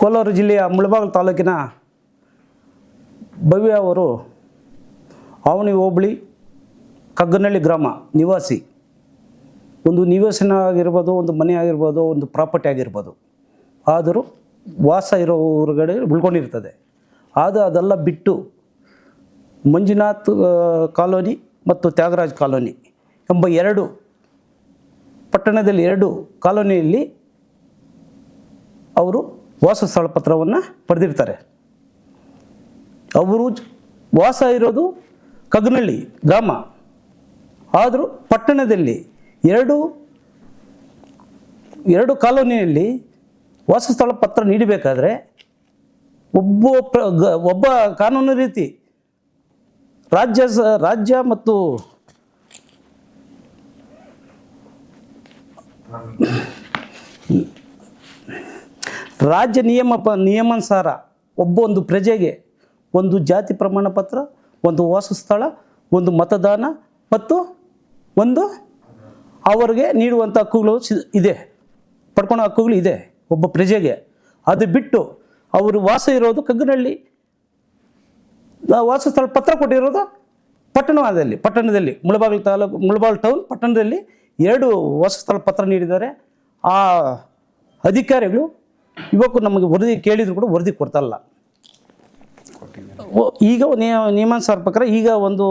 ಕೋಲಾರ ಜಿಲ್ಲೆಯ ಮುಳಬಾಗಿಲು ತಾಲೂಕಿನ ಭವ್ಯ ಅವರು ಆವಣಿ ಹೋಬಳಿ ಕಗ್ಗನಹಳ್ಳಿ ಗ್ರಾಮ ನಿವಾಸಿ. ಒಂದು ನಿವಾಸನ ಆಗಿರ್ಬೋದು ಒಂದು ಮನೆ ಆಗಿರ್ಬೋದು, ಒಂದು ಪ್ರಾಪರ್ಟಿ ಆಗಿರ್ಬೋದು. ಆದರೂ ವಾಸ ಇರೋ ಊರುಗಡೆ ಉಳ್ಕೊಂಡಿರ್ತದೆ. ಆದರೂ ಅದೆಲ್ಲ ಬಿಟ್ಟು ಮಂಜುನಾಥ್ ಕಾಲೋನಿ ಮತ್ತು ತ್ಯಾಗರಾಜ್ ಕಾಲೋನಿ ಎಂಬ ಎರಡು ಪಟ್ಟಣದಲ್ಲಿ ಎರಡು ಕಾಲೋನಿಯಲ್ಲಿ ಅವರು ವಾಸಸ್ಥಳ ಪತ್ರವನ್ನು ಪಡೆದಿರ್ತಾರೆ. ಅವರು ವಾಸ ಇರೋದು ಕಗ್ನಳ್ಳಿ ಗ್ರಾಮ. ಆದರೂ ಪಟ್ಟಣದಲ್ಲಿ ಎರಡು ಎರಡು ಕಾಲೋನಿಯಲ್ಲಿ ವಾಸಸ್ಥಳ ಪತ್ರ ನೀಡಬೇಕಾದ್ರೆ ಒಬ್ಬ ಪ್ರ ಒಬ್ಬ ಕಾನೂನು ರೀತಿ ರಾಜ್ಯ ರಾಜ್ಯ ಮತ್ತು ರಾಜ್ಯ ನಿಯಮ ಪ, ನಿಯಮಾನುಸಾರ ಒಬ್ಬ ಒಂದು ಪ್ರಜೆಗೆ ಒಂದು ಜಾತಿ ಪ್ರಮಾಣ ಪತ್ರ, ಒಂದು ವಾಸಸ್ಥಳ, ಒಂದು ಮತದಾನ ಮತ್ತು ಒಂದು ಅವರಿಗೆ ನೀಡುವಂಥ ಹಕ್ಕುಗಳು ಇದೆ. ಪಡ್ಕೊಳ್ಳೋ ಹಕ್ಕುಗಳು ಇದೆ ಒಬ್ಬ ಪ್ರಜೆಗೆ. ಅದು ಬಿಟ್ಟು ಅವರು ವಾಸ ಇರೋದು ಕಗ್ಗನಹಳ್ಳಿ. ವಾಸಸ್ಥಳ ಪತ್ರ ಕೊಟ್ಟಿರೋದು ಪಟ್ಟಣದಲ್ಲಿ ಪಟ್ಟಣದಲ್ಲಿ. ಮುಳಬಾಗಿಲು ತಾಲೂಕು, ಮುಳಬಾಗಿಲು ಟೌನ್ ಪಟ್ಟಣದಲ್ಲಿ ಎರಡು ವಾಸಸ್ಥಳ ಪತ್ರ ನೀಡಿದ್ದಾರೆ. ಆ ಅಧಿಕಾರಿಗಳು ಇವಕ್ಕೂ ನಮಗೆ ವರದಿ ಕೇಳಿದ್ರು ಕೂಡ ವರದಿ ಕೊಡ್ತಲ್ಲ. ಈಗ ನಿಯ- ನಿಯಮಾನುಸಾರ ಪ್ರಕಾರ ಈಗ ಒಂದು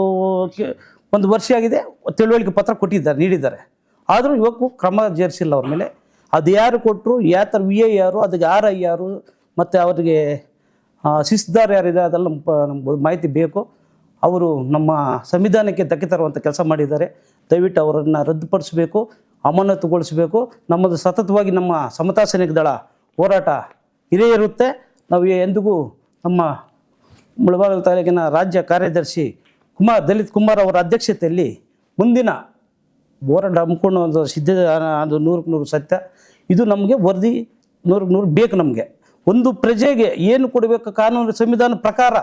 ಒಂದು ವರ್ಷ ಆಗಿದೆ, ತಿಳುವಳಿಕೆ ಪತ್ರ ಕೊಟ್ಟಿದ್ದಾರೆ, ನೀಡಿದ್ದಾರೆ. ಆದರೂ ಇವಕ್ಕೂ ಕ್ರಮ ಜರಿಸಿಲ್ಲ ಅವ್ರ ಮೇಲೆ. ಅದು ಯಾರು ಕೊಟ್ಟರು ಯಾವ ಥರ ವಿ ಐ ಯಾರು, ಅದಕ್ಕೆ ಆರ್ ಐ ಯಾರು, ಮತ್ತು ಅವರಿಗೆ ಶಿಸ್ತಾರ್ ಯಾರಿದೆ ಅದೆಲ್ಲ ನಮ್ಗೆ ಮಾಹಿತಿ ಬೇಕು. ಅವರು ನಮ್ಮ ಸಂವಿಧಾನಕ್ಕೆ ಧಕ್ಕೆ ತರುವಂಥ ಕೆಲಸ ಮಾಡಿದ್ದಾರೆ. ದಯವಿಟ್ಟು ಅವರನ್ನು ರದ್ದುಪಡಿಸಬೇಕು, ಅಮಾನತುಗೊಳಿಸಬೇಕು. ನಮ್ಮದು ಸತತವಾಗಿ ನಮ್ಮ ಸಮತಾ ಸೈನಿಕ ದಳ ಹೋರಾಟ ಇದೇ ಇರುತ್ತೆ. ನಾವು ಎಂದಿಗೂ ನಮ್ಮ ಮುಳಬಾಗಿಲು ತಾಲೂಕಿನ ರಾಜ್ಯ ಕಾರ್ಯದರ್ಶಿ ಕುಮಾರ್ ದಲಿತ್ ಕುಮಾರ್ ಅವರ ಅಧ್ಯಕ್ಷತೆಯಲ್ಲಿ ಮುಂದಿನ ಹೋರಾಟ ಹಮ್ಮಿಕೊಂಡು ಒಂದು ಸಿದ್ಧ ಅದು ನೂರಕ್ಕೆ ನೂರು ಸತ್ಯ. ಇದು ನಮಗೆ ವರದಿ ನೂರಕ್ಕೆ ನೂರು ಬೇಕು ನಮಗೆ. ಒಂದು ಪ್ರಜೆಗೆ ಏನು ಕೊಡಬೇಕು ಕಾನೂನು ಸಂವಿಧಾನ ಪ್ರಕಾರ,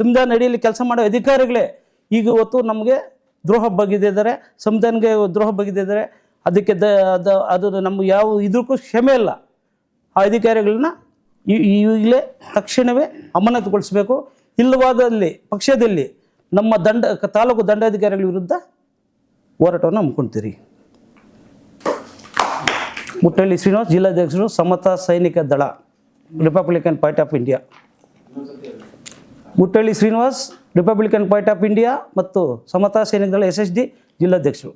ಸಂವಿಧಾನ ಅಡಿಯಲ್ಲಿ ಕೆಲಸ ಮಾಡೋ ಅಧಿಕಾರಿಗಳೇ ಈಗ ಇವತ್ತು ನಮಗೆ ದ್ರೋಹ ಬಗೆದಿದ್ದಾರೆ ಸಂವಿಧಾನಕ್ಕೆ ದ್ರೋಹ ಬಗೆದಿದ್ದಾರೆ ಅದಕ್ಕೆ ದ ಅದು ಅದು ನಮ್ಗೆ ಯಾವ ಇದಕ್ಕೂ ಕ್ಷಮೆ ಇಲ್ಲ. ಆ ಅಧಿಕಾರಿಗಳನ್ನ ಈಗಲೇ ತಕ್ಷಣವೇ ಅಮಾನತುಗೊಳಿಸಬೇಕು. ಇಲ್ಲವಾದಲ್ಲಿ, ಪಕ್ಷದಲ್ಲಿ ನಮ್ಮ ದಂಡ, ತಾಲೂಕು ದಂಡಾಧಿಕಾರಿಗಳ ವಿರುದ್ಧ ಹೋರಾಟವನ್ನು ಹಮ್ಮಿಕೊಳ್ತೀರಿ. ಮುಟ್ಟಳ್ಳಿ Srinivas, ಜಿಲ್ಲಾಧ್ಯಕ್ಷರು Samata Sainik Dal Republican Party of India Muttalli Srinivas Republican Party of India ಮತ್ತು ಸಮತಾ ಸೈನಿಕ ದಳ ಎಸ್ ಎಸ್ ಡಿ ಜಿಲ್ಲಾಧ್ಯಕ್ಷರು.